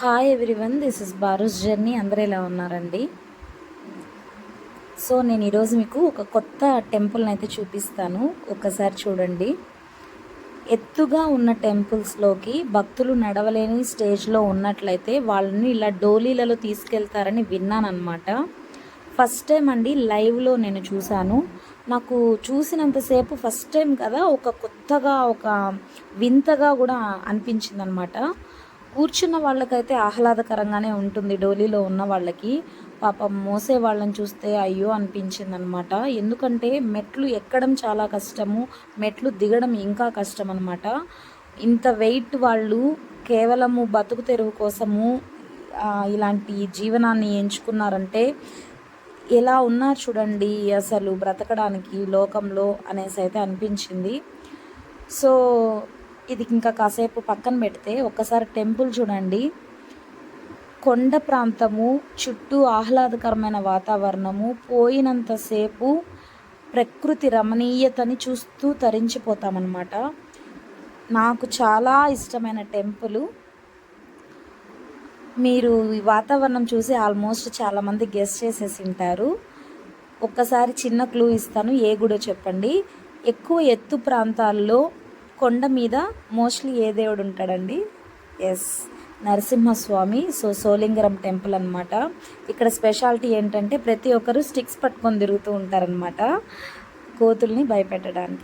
Hi everyone this is Baru's journey అందరూ ఎలా ఉన్నారండి? సో నేను ఈరోజు మీకు ఒక కొత్త టెంపుల్ని అయితే చూపిస్తాను. ఒకసారి చూడండి. ఎత్తుగా ఉన్న టెంపుల్స్లోకి భక్తులు నడవలేని స్టేజ్లో ఉన్నట్లయితే వాళ్ళని ఇలా డోలీలలో తీసుకెళ్తారని విన్నానమాట ఫస్ట్ టైం అండి లైవ్లో నేను చూశాను. నాకు చూసినంతసేపు ఫస్ట్ టైం కదా ఒక కొత్తగా ఒక వింతగా కూడా అనిపించింది అనమాట కూర్చున్న వాళ్ళకైతే ఆహ్లాదకరంగానే ఉంటుంది. డోలీలో ఉన్న వాళ్ళకి. పాపం మోసే వాళ్ళని చూస్తే అయ్యో అనిపించింది అనమాట ఎందుకంటే మెట్లు ఎక్కడం చాలా కష్టము. మెట్లు దిగడం ఇంకా కష్టం అనమాట ఇంత వెయిట్ వాళ్ళు కేవలము బతుకు తెరువు కోసము ఇలాంటి జీవనాన్ని ఎంచుకున్నారంటే ఎలా ఉన్నారు చూడండి అసలు బ్రతకడానికి లోకంలో అనేసి అయితే అనిపించింది. సో ఇది ఇంకా కాసేపు పక్కన పెడితే ఒక్కసారి టెంపుల్ చూడండి. కొండ ప్రాంతము చుట్టూ ఆహ్లాదకరమైన వాతావరణము పోయినంతసేపు ప్రకృతి రమణీయతని చూస్తూ తరించిపోతామన్నమాట. నాకు చాలా ఇష్టమైన టెంపుల్. మీరు ఈ వాతావరణం చూసి ఆల్మోస్ట్ చాలామంది గెస్ట్ చేసేసి ఉంటారు. ఒక్కసారి చిన్న క్లూ ఇస్తాను ఏ గుడో చెప్పండి. ఎక్కువ ఎత్తు ప్రాంతాల్లో కొండ మీద మోస్ట్లీ ఏ దేవుడు ఉంటాడండి? Yes Narasimhaswamy. So Solingaram temple అనమాట ఇక్కడ స్పెషాలిటీ ఏంటంటే ప్రతి ఒక్కరు స్టిక్స్ పట్టుకొని తిరుగుతూ ఉంటారనమాట కోతుల్ని భయపెట్టడానికి.